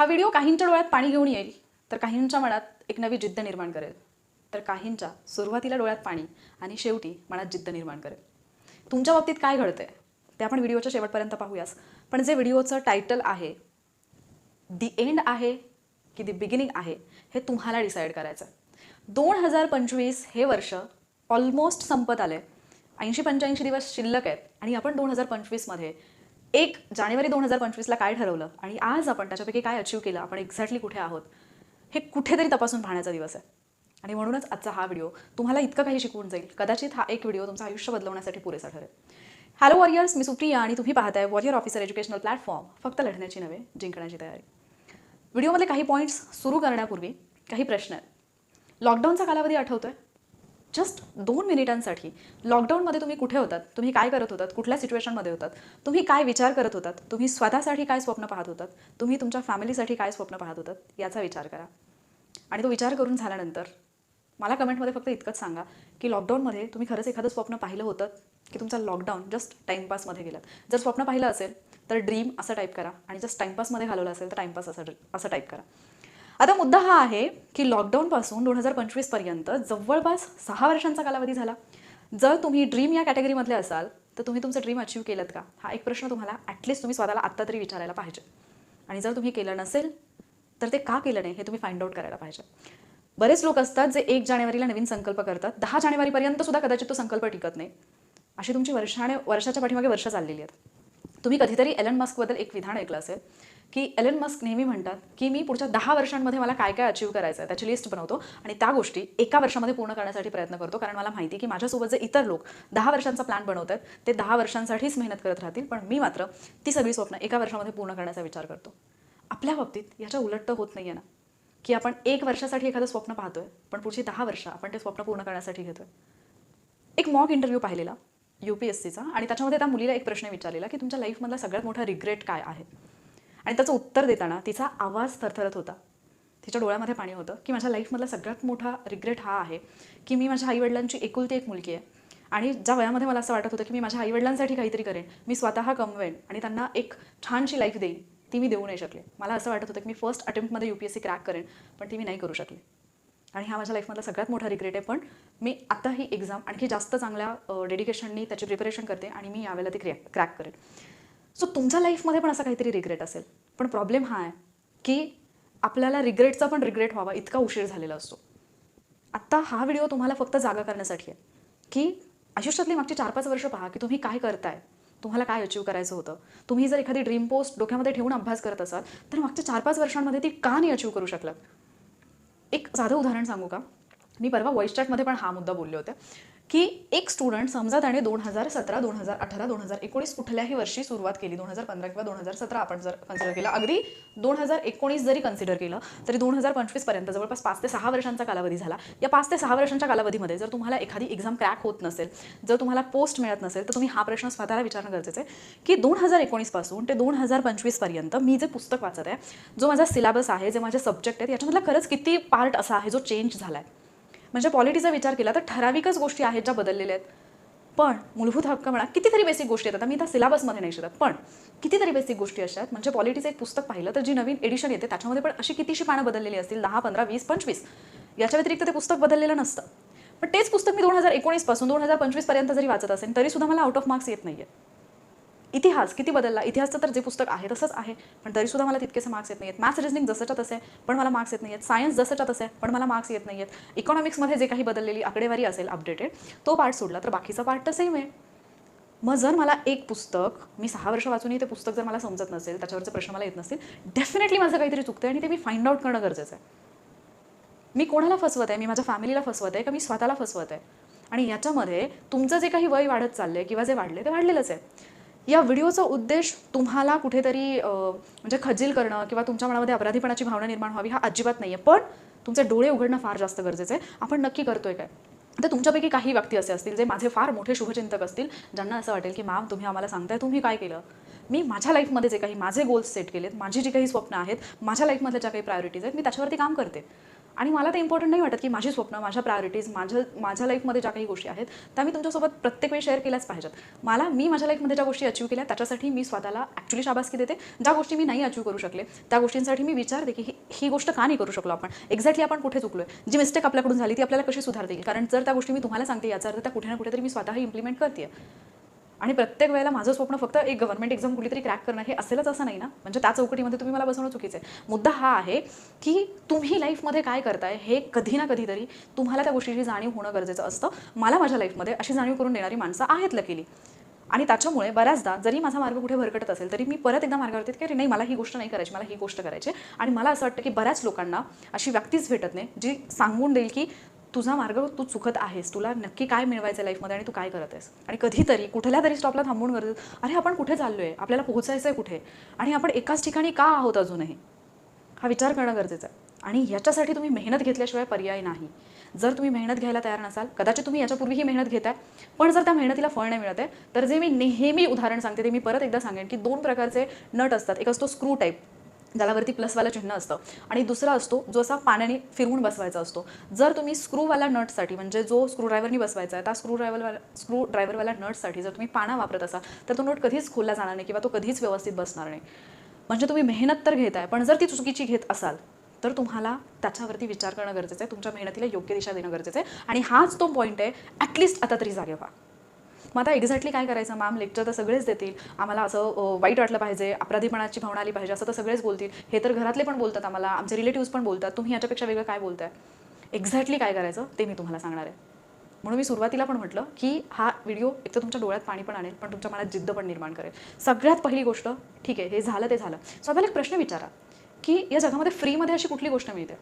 हा व्हिडिओ काहींच्या डोळ्यात पाणी घेऊन येईल. तर काहींच्या मनात एक नवी जिद्द निर्माण करेल. तर काहींच्या सुरुवातीला डोळ्यात पाणी आणि शेवटी मनात जिद्द निर्माण करेल. तुमच्या बाबतीत काय घडतंय? ते आपण व्हिडिओच्या शेवटपर्यंत पाहूयास. पण जे व्हिडिओचं टायटल आहे दी एंड आहे की दी बिगिनिंग आहे हे तुम्हाला डिसाईड करायचं दोन हजार पंचवीस हे वर्ष ऑलमोस्ट संपत आलं आहे ऐंशी पंच्याऐंशी दिवस शिल्लक आहेत आणि आपण दोन हजार पंचवीसमध्ये एक जानेवारी दोन हजार पंचवीसला काय ठरवलं आणि आज आपण त्याच्यापैकी काय अचीव केलं आपण एक्झॅक्टली कुठे आहोत हे कुठेतरी तपासून पाहण्याचा दिवस आहे. आणि म्हणूनच आजचा हा व्हिडिओ तुम्हाला इतकं काही शिकवून जाईल. कदाचित हा एक व्हिडिओ तुमचं आयुष्य बदलवण्यासाठी पुरेसा ठरेल. हॅलो वॉरियर्स मी सुप्रिया आणि तुम्ही पाहताय वॉरियर ऑफिसर एज्युकेशनल प्लॅटफॉर्म फक्त लढण्याची नव्हे जिंकण्याची तयारी. व्हिडिओमध्ये काही पॉईंट्स सुरू करण्यापूर्वी काही प्रश्न आहेत. लॉकडाऊनचा कालावधी आठवतो आहे जस्ट दोन मिनिटांसाठी. लॉकडाऊनमध्ये तुम्ही कुठे होतात? तुम्ही काय करत होतात? कुठल्या सिच्युएशनमध्ये होतात? तुम्ही काय विचार करत होतात? तुम्ही स्वतःसाठी काय स्वप्न पाहत होतात? तुम्ही तुमच्या फॅमिलीसाठी काय स्वप्न पाहत होतात? याचा विचार करा. आणि तो विचार करून झाल्यानंतर मला कमेंटमध्ये फक्त इतकंच सांगा की लॉकडाऊनमध्ये तुम्ही खरंच एखादं स्वप्न पाहिलं होतं? की तुमचा लॉकडाऊन जस्ट टाईमपासमध्ये गेलात जर स्वप्न पाहिलं असेल तर ड्रीम असं टाईप करा. आणि जस्ट टाईमपासमध्ये घालवलं असेल तर टाईमपास असं असं टाईप करा. आता मुद्दा हा आहे की लॉकडाऊनपासून दोन हजार पंचवीसपर्यंत जवळपास सहा वर्षांचा कालावधी झाला. जर तुम्ही ड्रीम या कॅटेगरीमधले असाल तर तुम्ही तुमचं ड्रीम अचीव केलं का? हा एक प्रश्न तुम्हाला ॲटलिस्ट तुम्ही स्वतःला आत्ता तरी विचारायला पाहिजे. आणि जर तुम्ही केलं नसेल तर ते का केलं नाही हे तुम्ही फाइंड आउट करायला पाहिजे. बरेच लोक असतात जे एक जानेवारीला नवीन संकल्प करतात. दहा जानेवारीपर्यंत सुद्धा कदाचित तो संकल्प टिकत नाही. अशी तुमची वर्षाने वर्षाच्या पाठीमागे वर्ष चाललेली आहेत. तुम्ही कधीतरी एलन मस्कबद्दल एक विधान ऐकलं असेल की एलन मस्क नेहमी म्हणतात की मी पुढच्या दहा वर्षांमध्ये मला काय काय अचीव करायचं आहे त्याची लिस्ट बनवतो आणि त्या गोष्टी एका वर्षामध्ये पूर्ण करण्यासाठी प्रयत्न करतो. कारण मला माहिती की माझ्यासोबत जे इतर लोक दहा वर्षांचा प्लॅन बनवत आहेत ते दहा वर्षांसाठीच मेहनत करत राहतील पण मी मात्र ती सगळी स्वप्न एका वर्षामध्ये पूर्ण करण्याचा विचार करतो. आपल्या बाबतीत याच्या उलट तर होत नाही आहे ना? की आपण एक वर्षासाठी एखादं स्वप्न पाहतोय पण पुढची दहा वर्ष आपण ते स्वप्न पूर्ण करण्यासाठी घेतोय. एक मॉक इंटरव्ह्यू पाहिलेला यू पी एस सीचा आणि त्याच्यामध्ये त्या मुलीला एक प्रश्न विचारलेला की तुमच्या लाईफमधला सगळ्यात मोठा रिग्रेट काय आहे? आणि त्याचं उत्तर देताना तिचा आवाज थरथरत होता. तिच्या डोळ्यामध्ये पाणी होतं की माझ्या लाईफमधला सगळ्यात मोठा रिग्रेट हा आहे की मी माझ्या आईवडिलांची एकुलती एक मुलगी आहे. आणि ज्या वयामध्ये मला असं वाटत होतं की मी माझ्या आईवडिलांसाठी काहीतरी करेन मी स्वतः कमवेन आणि त्यांना एक छानशी लाईफ देईन ती मी देऊ नाही शकले. मला असं वाटत होतं की मी first अटेम्प्टमध्ये U P S C crack करेन पण ती मी नाही करू शकले. आणि हा माझ्या लाईफमधला सगळ्यात मोठा रिग्रेट आहे पण मी आता ही एक्झाम आणखी जास्त चांगल्या डेडिकेशननी त्याची प्रिपरेशन करते आणि मी यावेळेला ती क्रॅक क्रॅक करेन. सो तुमच्या लाईफमध्ये पण असा काहीतरी रिग्रेट असेल. पण प्रॉब्लेम हा आहे की आपल्याला रिग्रेटचा पण रिग्रेट व्हावा इतका उशीर झालेला असतो. आत्ता हा व्हिडिओ तुम्हाला फक्त जागा करण्यासाठी आहे. की आयुष्यातली मागची चार पाच वर्ष पहा की तुम्ही काय करताय. तुम्हाला काय अचीव करायचं होतं. तुम्ही जर एखादी ड्रीम पोस्ट डोक्यामध्ये ठेवून अभ्यास करत असाल तर मागच्या चार पाच वर्षांमध्ये ती का नाही अचीव करू शकलात? एक साधं उदाहरण सांगू का? मी परवा व्हॉइस चॅटमध्ये पण हा मुद्दा बोलले होते. की एक स्टुडंट समजा त्याने दोन हजार सतरा दोन हजार अठरा दोन हजार एकोणीस कुठल्याही वर्षी सुरुवात केली दोन हजार पंधरा किंवा दोन हजार सतरा आपण जर कन्सिडर केलं अगदी दोन हजार एकोणीस जरी कन्सिडर केलं तरी दोन हजार पंचवीसपर्यंत जवळपास पाच ते सहा वर्षांचा कालावधी झाला. या पाच ते सहा वर्षांच्या कालावधीमध्ये जर तुम्हाला एखादी एक्झाम क्रॅक होत नसेल जर तुम्हाला पोस्ट मिळत नसेल तर तुम्ही हा प्रश्न स्वतःला विचारणं गरजेचं आहे की दोन हजार एकोणीसपासून ते दोन हजार पंचवीसपर्यंत मी जे पुस्तक वाचत आहे जो माझा सिलेबस आहे जे माझे सब्जेक्ट आहेत याच्यामधला खरंच किती पार्ट असा आहे जो चेंज झाला आहे म्हणजे पॉलिटीचा विचार केला तर ठराविकच गोष्टी आहेत ज्या बदललेल्या आहेत. पण मूलभूत हक्क म्हणा कितीतरी बेसिक गोष्टी आहेत. आता मी त्या सिलेबसमध्ये नाही शिकत पण कितीतरी बेसिक गोष्टी अशा आहेत. म्हणजे पॉलिटीचं एक पुस्तक पाहिलं तर जी नवीन एडिशन येते त्याच्यामध्ये पण अशी कितीशी पानं बदललेली असतील? दहा पंधरा वीस पंचवीस. याच्या व्यतिरिक्त ते पुस्तक बदललेलं नसतं. पण तेच पुस्तक मी दोन हजार एकोणीसपासून दोन हजार पंचवीसपर्यंत जरी वाचत असेल तरी सुद्धा मला आउट ऑफ मार्क्स येत नाही इतिहास किती बदलला? इतिहासचं तर जे पुस्तक आहे तसंच आहे. पण तरीसुद्धा मला तितकेसे मार्क्स येत नाही आहेत मॅथ्स रिजनिंग जसंच्या तसे पण मला मार्क्स येत नाही आहेत सायन्स जसंच्या तसे पण मला मार्क्स येत नाही आहेत इकॉनॉमिक्समध्ये जे काही बदललेली आकडेवारी असेल अपडेटेड तो पार्ट सोडला. तर बाकीचा पार्ट तर सेम आहे. मग जर मला एक पुस्तक मी सहा वर्ष वाचूनही ते पुस्तक जर मला समजत नसेल त्याच्यावरचे प्रश्न मला येत नसतील डेफिनेटली माझं काहीतरी चुकतं आणि ते मी फाइंड आउट करणं गरजेचं आहे. मी कोणाला फसवत आहे? मी माझ्या फॅमिलीला फसवत आहे का? मी स्वतःला फसवत आहे? आणि याच्यामध्ये तुमचं जे काही वय वाढत चाललं आहे किंवा जे वाढले ते वाढलेलंच आहे. या व्हिडिओचा उद्देश तुम्हाला कुठेतरी म्हणजे खजील करणं किंवा तुमच्या मनामध्ये अपराधीपणाची भावना निर्माण व्हावी हा अजिबात नाही आहे पण तुमचे डोळे उघडणं फार जास्त गरजेचं आहे. आपण नक्की करतोय काय? तर तुमच्यापैकी काही व्यक्ती असे असतील जे माझे फार मोठे शुभचिंतक असतील ज्यांना असं वाटेल की मॅम तुम्ही आम्हाला सांगताय तुम्ही काय केलं? मी माझ्या लाईफमध्ये जे काही माझे गोल्स सेट केलेत माझी जी काही स्वप्न आहेत माझ्या लाईफमधल्या ज्या काही प्रायोरिटीज आहेत मी त्याच्यावरती काम करते. आणि मला ते इम्पॉर्टंट नाही वाटत की माझी स्वप्न माझ्या प्रायोरिटीज माझ्या माझ्या लाईफमध्ये ज्या काही गोष्टी आहेत त्या मी तुमच्यासोबत प्रत्येक वेळी शेअर केल्याच पाहिजेत. मला मी माझ्या लाईफमध्ये ज्या गोष्टी अचीव केल्या त्याच्यासाठी मी स्वतःला ॲक्च्युली शाबासकी देते. ज्या गोष्टी मी नाही अचीव करू शकले त्या गोष्टींसाठी मी विचारते की ही ही गोष्ट का नाही करू शकलो आपण? एक्झॅक्टली आपण कुठे चुकलोय? जी मिस्टेक आपल्याकडून झाली ती आपल्याला कशी सुधारता येईल कारण जर त्या गोष्टी मी तुम्हाला सांगते याचा अर्थ त्या कुठे ना कुठेतरी मी स्वतः इम्प्लिमेंट करते आणि प्रत्येक वेळेला माझं स्वप्न फक्त एक गव्हर्नमेंट एक्झाम कुठेतरी क्रॅक करणं हे असेलच असं नाही ना? म्हणजे त्या चौकटीमध्ये तुम्ही मला बसवणं चुकीचं आहे. मुद्दा हा आहे की तुम्ही लाईफमध्ये काय करताय हे कधी ना कधीतरी तुम्हाला त्या गोष्टीची जाणीव होणं गरजेचं असतं. मला माझ्या लाईफमध्ये अशी जाणीव करून देणारी माणसं आहेत लकीली. आणि त्याच्यामुळे बऱ्याचदा जरी माझा मार्ग कुठे भरकटत असेल तरी मी परत एकदा मार्गावरती की अरे नाही मला ही गोष्ट नाही करायची मला ही गोष्ट करायची आहे. आणि मला असं वाटतं की बऱ्याच लोकांना अशी व्यक्तीच भेटत नाही जी सांगून देईल की तुझा मार्ग तू चुकत आहेस. तुला नक्की काय मिळवायचं लाईफमध्ये आणि तू काय करत आहेस? आणि कधीतरी कुठल्या तरी स्टॉपला थांबून गरजेचं अरे आपण कुठे चाललो आहे आपल्याला पोहोचायचं आहे कुठे? आणि आपण एकाच ठिकाणी का आहोत अजूनही? हा विचार करणं गरजेचं आहे. आणि याच्यासाठी तुम्ही मेहनत घेतल्याशिवाय पर्याय नाही. जर तुम्ही मेहनत घ्यायला तयार नसाल कदाचित तुम्ही याच्यापूर्वी मेहनत घेताय पण जर त्या मेहनतीला फळ नाही मिळत आहे तर जे मी नेहमी उदाहरण सांगते ते मी परत एकदा सांगेन की दोन प्रकारचे नट असतात. एक असतो स्क्रू टाईप ज्याला वरती प्लसवाला चिन्ह असतं. आणि दुसरा असतो जो असा पाण्याने फिरवून बसवायचा असतो. जर तुम्ही स्क्रूवाला नटसाठी म्हणजे जो स्क्रू ड्रायव्हरनी बसवायचा आहे त्या स्क्रू ड्रायव्हरवाला स्क्रू ड्रायव्हरवाल्या नटसाठी जर तुम्ही पाना वापरत असाल तर तो नट कधीच खोलला जाणार नाही किंवा तो कधीच व्यवस्थित बसणार नाही. म्हणजे तुम्ही मेहनत तर घेताय पण जर ती चुकीची घेत असाल तर तुम्हाला त्याच्यावरती विचार करणं गरजेचं आहे तुमच्या मेहनतीला योग्य दिशा देणं गरजेचं आहे. आणि हाच तो पॉईंट आहे ॲटलिस्ट आता तरी जागे व्हा. मग आता एक्झॅक्टली काय करायचं? मॅम लेक्चर तर सगळेच देतील. आम्हाला असं वाईट वाटलं पाहिजे अपराधीपणाची भावना आली पाहिजे असं तर सगळेच बोलतील. हे तर घरातले पण बोलतात आम्हाला. आमचे रिलेटिव्स पण बोलतात. तुम्ही याच्यापेक्षा वेगळं काय बोलताय? एक्झॅक्टली काय करायचं? ते मी तुम्हाला सांगणार आहे. म्हणून मी सुरुवातीला पण म्हटलं की हा व्हिडिओ एक तर तुमच्या डोळ्यात पाणी पण आणेल पण तुमच्या मनात जिद्द पण निर्माण करेल. सगळ्यात पहिली गोष्ट ठीक आहे हे झालं ते झालं. स्वतःला एक प्रश्न विचारा. की या जगामध्ये फ्रीमध्ये अशी कुठली गोष्ट मिळते?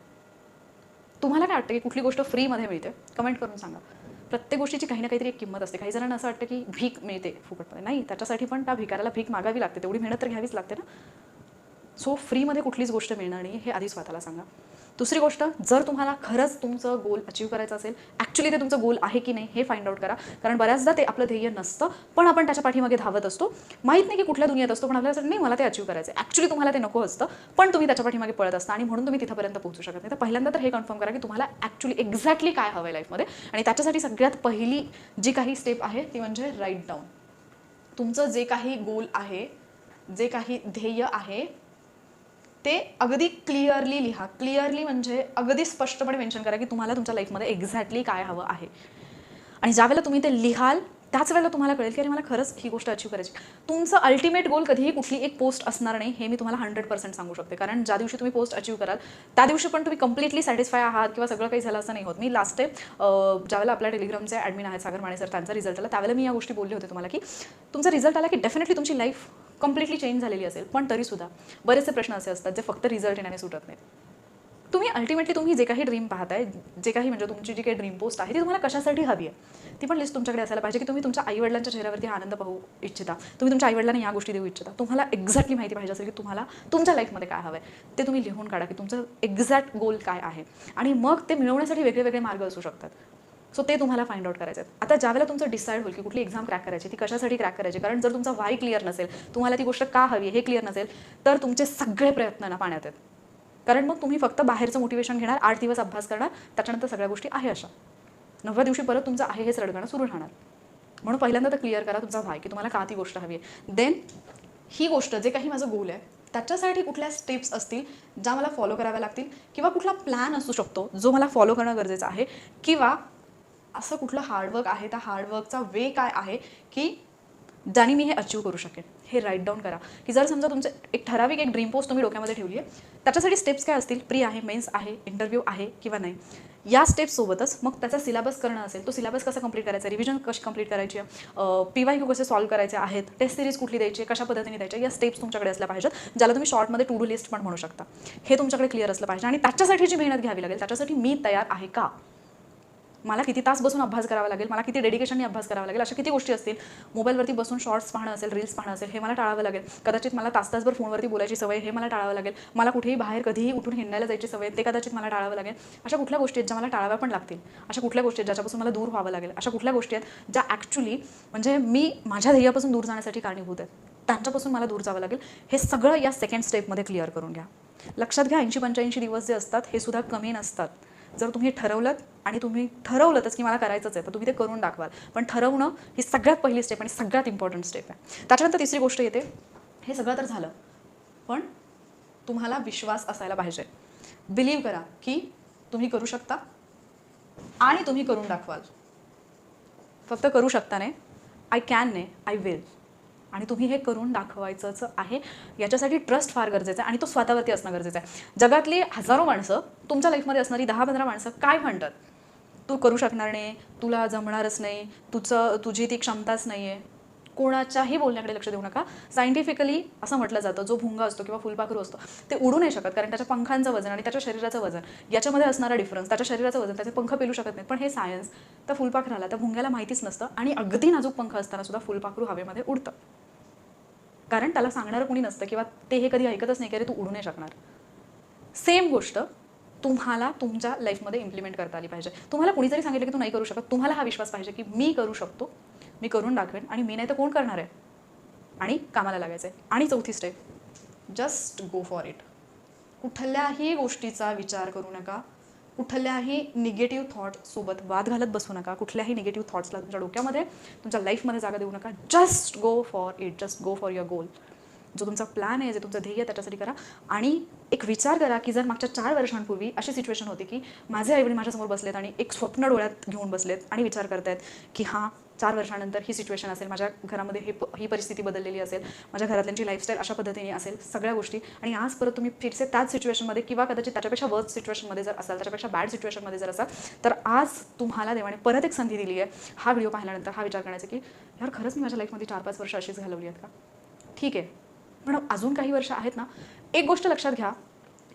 तुम्हाला काय वाटतं की कुठली गोष्ट फ्रीमध्ये मिळते? कमेंट करून सांगा. प्रत्येक गोष्टीची काही ना काहीतरी एक किंमत असते. काही जणांना असं वाटतं की भीक मिळते फुकटमध्ये. नाही त्याच्यासाठी पण त्या भिकाऱ्याला भीक मागावी लागते. तेवढी मेहनत तर घ्यावीच लागते ना. सो फ्रीमध्ये कुठलीच गोष्ट मिळणार नाही. हे आधी स्वतःला सांगा. दुसरी गोष्ट जर तुम्हाला खरंच तुमचं गोल अचीव करायचं असेल ॲक्च्युली ते तुमचं गोल आहे की नाही हे फाइंड आउट करा. कारण बऱ्याचदा ते आपलं ध्येय नसतं पण आपण त्याच्या पाठीमागे धावत असतो. माहीत नाही की कुठल्या दुनियेत असतो पण आपल्याला नाही मला ते अचीव करायचं आहे ॲक्च्युली तुम्हाला ते नको असतं पण तुम्ही त्याच्या पाठीमागे पळत असता आणि म्हणून तुम्ही तिथपर्यंत पोहोचू शकत नाही. तर पहिल्यांदा तर हे कन्फर्म करा की तुम्हाला ॲक्च्युली एक्झॅक्टली काय हवं आहे लाईफमध्ये आणि त्याच्यासाठी सगळ्यात पहिली जी काही स्टेप आहे ती म्हणजे राईट डाऊन तुमचं जे काही गोल आहे जे काही ध्येय आहे ते अगदी क्लिअरली लिहा. क्लिअरली म्हणजे अगदी स्पष्टपणे मेन्शन करा की तुम्हाला तुमच्या लाईफमध्ये एक्झॅक्टली काय हवं आहे. आणि ज्यावेळेला तुम्ही ते लिहाल त्याच वेळेला तुम्हाला कळेल की अरे मला खरंच ही गोष्ट अचीव करायची तुमचं अल्टिमेट गोल कधीही कुठली एक पोस्ट असणार नाही हे मी तुम्हाला हंड्रेड पर्सेंट सांगू शकते. कारण ज्या दिवशी तुम्ही पोस्ट अचीव कराल त्या दिवशी पण तुम्ही कम्प्लिटली सॅटिस्फाय आहात किंवा सगळं काही झालं असं नाही होत. मी लास्ट टाईम ज्यावेळेला आपल्या टेलिग्रामचे ॲडमिन आहेत सागर माने सर त्यांचा रिझल्ट आला त्यावेळेला मी या गोष्टी बोलली होते तुम्हाला की तुमचा रिझल्ट आला की डेफिनेटली तुमची लाईफ कम्प्लिटली चेंज झालेली असेल पण तरीसुद्धा बरेचसे प्रश्न असे असतात जे फक्त रिझल्ट येण्याने सुटत नाहीत. तुम्ही अल्टिमेटली तुम्ही जे काही ड्रीम पाहताय जे काही म्हणजे तुमची जी काही ड्रीम पोस्ट आहे ती तुम्हाला कशासाठी हवी आहे? ती पण लिस्ट तुमच्याकडे असायला पाहिजे की तुम्ही तुमच्या आईवडिलांच्या चेहऱ्यावरती आनंद पाहू इच्छिता. तुम्ही तुमच्या आईवडिलांना या गोष्टी देऊ इच्छिता. तुम्हाला एक्झॅक्टली माहिती पाहिजे असेल की तुम्हाला तुमच्या लाईफमध्ये काय हवं आहे ते तुम्ही लिहून काढा की तुमचं एक्झॅक्ट गोल काय आहे. आणि मग ते मिळवण्यासाठी वेगळे वेगळे मार्ग असू शकतात. सो ते तुम्हाला फाइंड आउट करायचं आहे आता ज्यावेळेला तुमचं डिसाईड होईल की कुठली एक्झाम क्रॅक करायची ती कशासाठी क्रॅक करायची? कारण जर तुमचा वाय क्लिअर नसेल तुम्हाला ती गोष्ट का हवी हे क्लिअर नसेल तर तुमचे सगळे प्रयत्न ना पाण्यात आहेत. कारण मग तुम्ही फक्त बाहेरचं मोटिवेशन घेणार आठ दिवस अभ्यास करणार त्याच्यानंतर सगळ्या गोष्टी आहे अशा. नवव्या दिवशी परत तुमचं आहे हेच रडगणं सुरू राहणार. म्हणून पहिल्यांदा तर क्लिअर करा तुमचा भाय की तुम्हाला का ती गोष्ट हवी आहे. देन ही गोष्ट जे काही माझं गोल आहे त्याच्यासाठी कुठल्या स्टेप्स असतील ज्या मला फॉलो कराव्या लागतील किंवा कुठला प्लॅन असू शकतो जो मला फॉलो करणं गरजेचं आहे किंवा असं कुठलं हार्डवर्क आहे? त्या हार्डवर्कचा वे काय आहे? की ज्याने मी हे अचीव करू शकेन. हे राईट डाऊन करा. की जर समजा तुमचं एक ठराविक एक ड्रीम पोस्ट तुम्ही डोक्यामध्ये ठेवली आहे त्याच्यासाठी स्टेप्स काय असतील? प्री आहे मेन्स आहे इंटरव्ह्यू आहे किंवा नाही. या स्टेप्ससोबतच मग त्याचा सिलेबस करणं असेल तो सिलेबस कसा कंप्लीट करायचा? रिव्हिजन कशी कंप्लीट करायची? पी वाय क्यू कसे सॉल्व्ह करायचे आहेत? टेस्ट सिरीज कुठली द्यायची? कशा पद्धतीने द्यायच्या? या स्टेप्स तुमच्याकडे असल्या पाहिजेत ज्याला तुम्ही शॉर्टमध्ये टू डू लिस्ट पण म्हणू शकता. हे तुमच्याकडे क्लिअर असलं पाहिजे आणि त्याच्यासाठी जी मेहनत घ्यावी लागेल. त्याच्यासाठी मी तयार आहे का? मला किती तास बसून अभ्यास करावा लागेल मला किती डेडिकेशनने अभ्यास करावा लागेल अशा किती गोष्टी असतील. मोबाईलवरती बसून शॉर्ट्स पाहणं असेल रील्स पाहणं असेल हे मला टाळावं लागेल. कदाचित मला तास तासभर फोनवरती बोलायची सवय हे मला टाळावं लागेल. मला कुठेही बाहेर कधीही उठून हिंडायला जायची सवय ते कदाचित मला टाळावं लागेल. अशा कुठल्या गोष्टी आहेत ज्या मला टाळाव्या पण लागतील? अशा कुठल्या गोष्टी आहेत ज्याच्यापासून मला दूर व्हावं लागेल? अशा कुठल्या गोष्टी आहेत ज्या ॲक्च्युली म्हणजे मी माझ्या ध्येयापासून दूर जाण्यासाठी कारणीभूत आहेत. त्यांच्यापासून मला दूर जावं लागेल. हे सगळं या सेकंड स्टेपमध्ये क्लिअर करून घ्या. लक्षात घ्या ऐंशी पंच्याऐंशी दिवस जे असतात हे सुद्धा कमी नसतात. जर तुम्ही ठरवलं आणि तुम्ही ठरवलंच की मला करायचंच आहे तर तुम्ही ते करून दाखवाल. पण ठरवणं ही सगळ्यात पहिली स्टेप आणि सगळ्यात इम्पॉर्टंट स्टेप आहे. त्याच्यानंतर तिसरी गोष्ट येते हे सगळं तर झालं पण तुम्हाला विश्वास असायला पाहिजे. बिलीव्ह करा की तुम्ही करू शकता आणि तुम्ही करून दाखवाल. फक्त करू शकता नाही आय कॅन ने आय विल आणि तुम्ही हे करून दाखवायचंच आहे. याच्यासाठी ट्रस्ट फार गरजेचं आहे आणि तो स्वतःवरती असणं गरजेचं आहे. जगातली हजारो माणसं तुमच्या लाईफमध्ये असणारी दहा पंधरा माणसं काय म्हणतात? तू करू शकणार नाही तुला जमणारच नाही तुझं तुझी ती क्षमताच नाही आहे कोणाच्याही बोलण्याकडे लक्ष देऊ नका. सायंटिफिकली असं म्हटलं जातं जो भुंगा असतो किंवा फुलपाखरू असतो ते उडू नाही शकत कारण त्याच्या पंखांचं वजन आणि त्याच्या शरीराचं वजन याच्यामध्ये असणारा डिफरन्स त्याच्या शरीराचं वजन त्याचे पंख पेलू शकत नाहीत. पण हे सायन्स त्या फुलपाखराला त्या भुंग्याला माहितीच नसतं आणि अगदी नाजूक पंख असताना सुद्धा फुलपाखरू हवेमध्ये उडतं कारण त्याला सांगणारं कोणी नसतं किंवा ते हे कधी ऐकतच नाही की अरे तू उडू नाही शकणार. सेम गोष्ट तुम्हाला तुमच्या लाईफमध्ये इम्प्लिमेंट करता आली पाहिजे. तुम्हाला कोणी जरी सांगितलं की तू नाही करू शकत. तुम्हाला हा विश्वास पाहिजे की मी करू शकतो. मी करून दाखवेन आणि मी नाही तर कोण करणार आहे? आणि कामाला लागायचं आहे आणि चौथी step just go for it कुठल्याही गोष्टीचा विचार करू नका. कुठल्याही निगेटिव्ह थॉटसोबत वाद घालत बसू नका. कुठल्याही निगेटिव्ह थॉट्सला तुमच्या डोक्यामध्ये तुमच्या लाईफमध्ये जागा देऊ नका. Just go for it just go for your goal जो तुमचा प्लॅन आहे जे तुमचं ध्येय आहे त्याच्यासाठी करा. आणि एक विचार करा की जर मागच्या चार वर्षांपूर्वी अशी सिच्युएशन होती की माझे आईवडील माझ्यासमोर बसलेत आणि एक स्वप्न डोळ्यात घेऊन बसलेत आणि विचार करतायत की हां चार वर्षानंतर ही सिच्युएशन असेल माझ्या घरामध्ये हे प- ही परिस्थिती बदललेली असेल माझ्या घरातल्यांची लाईफस्टाईल अशा पद्धतीने असेल सगळ्या गोष्टी. आणि आज परत तुम्ही फिरसे त्याच सिच्युएशनमध्ये किंवा कदाचित त्याच्यापेक्षा वर्स्ट सिच्युएशनमध्ये जर असाल त्याच्यापेक्षा बॅड सिच्युएशनमध्ये जर असाल तर आज तुम्हाला देवाने परत एक संधी दिली आहे. हा व्हिडिओ पाहिल्यानंतर हा विचार करण्याचा की यार खरंच मी माझ्या लाईफमध्ये चार पाच वर्ष अशीच घालवली आहेत का? ठीक आहे. पण अजून काही वर्ष आहेत ना एक गोष्ट लक्षात घ्या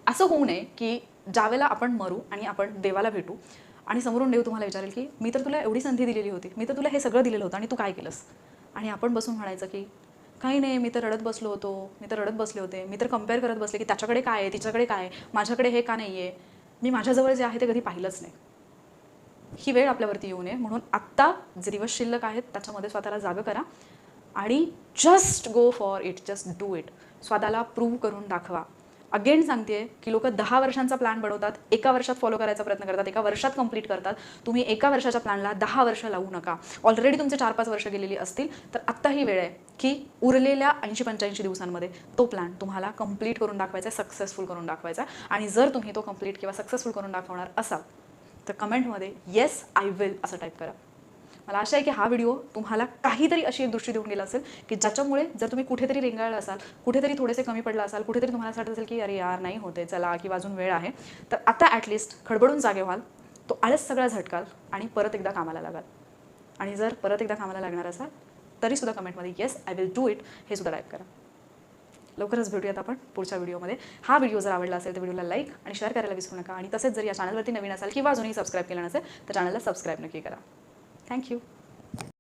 असं होऊ नये की ज्यावेळेला आपण मरू आणि आपण देवाला भेटू आणि समोरून देव तुम्हाला विचारेल की मी तर तुला एवढी संधी दिलेली होती मी तर तुला हे सगळं दिलेलं होतं आणि तू काय केलंस? आणि आपण बसून म्हणायचं की काही नाही मी तर रडत बसलो होतो मी तर रडत बसले होते मी तर कंपेअर करत बसले की त्याच्याकडे काय आहे तिच्याकडे काय आहे माझ्याकडे हे का नाही आहे मी माझ्याजवळ जे आहे ते कधी पाहिलंच नाही. ही वेळ आपल्यावरती येऊ नये म्हणून आत्ता जे दिवस शिल्लक आहेत त्याच्यामध्ये स्वतःला जागं करा. आणि just go for it just do it स्वतःला प्रूव्ह करून दाखवा. अगेन सांगते की लोक दहा वर्षांचा प्लॅन बनवतात एका वर्षात फॉलो करायचा प्रयत्न करतात एका वर्षात कंप्लीट करतात. तुम्ही एका वर्षाच्या प्लॅनला दहा वर्ष लावू नका. ऑलरेडी तुमचे चार पाच वर्ष गेलेली असतील तर आत्ता ही वेळ आहे की उरलेल्या ऐंशी पंच्याऐंशी दिवसांमध्ये तो प्लॅन तुम्हाला कंप्लीट करून दाखवायचा आहे सक्सेसफुल करून दाखवायचा आहे. आणि जर तुम्ही तो कंप्लीट किंवा सक्सेसफुल करून दाखवणार असाल तर कमेंटमध्ये येस आय विल असं टाईप करा. मला आशा आहे की हा व्हिडिओ तुम्हाला काहीतरी अशी एक दृष्टी देऊन गेला असेल की ज्याच्यामुळे जर तुम्ही कुठेतरी रेंगाळला असाल कुठेतरी थोडेसे कमी पडला असाल कुठेतरी तुम्हाला असं वाटत असेल की अरे यार नाही होते चला किंवा अजून वेळ आहे तर आता ॲटलिस्ट खडबडून जागे व्हाल तो आळस सगळा झटकाल आणि परत एकदा कामाला लागाल. आणि जर परत एकदा कामाला लागणार असाल तरीसुद्धा कमेंटमध्ये yes I will do it हे सुद्धा टाईप करा. लवकरच भेटूयात आपण पुढच्या व्हिडिओमध्ये हा व्हिडिओ जर आवडला असेल तर व्हिडिओला लाईक आणि शेअर करायला विसरू नका. आणि तसेच जर या चॅनलवरती नवीन असाल किंवा अजूनही सबस्क्राईब केलं नसेल तर चॅनलला सबस्क्राईब नक्की करा. Thank you.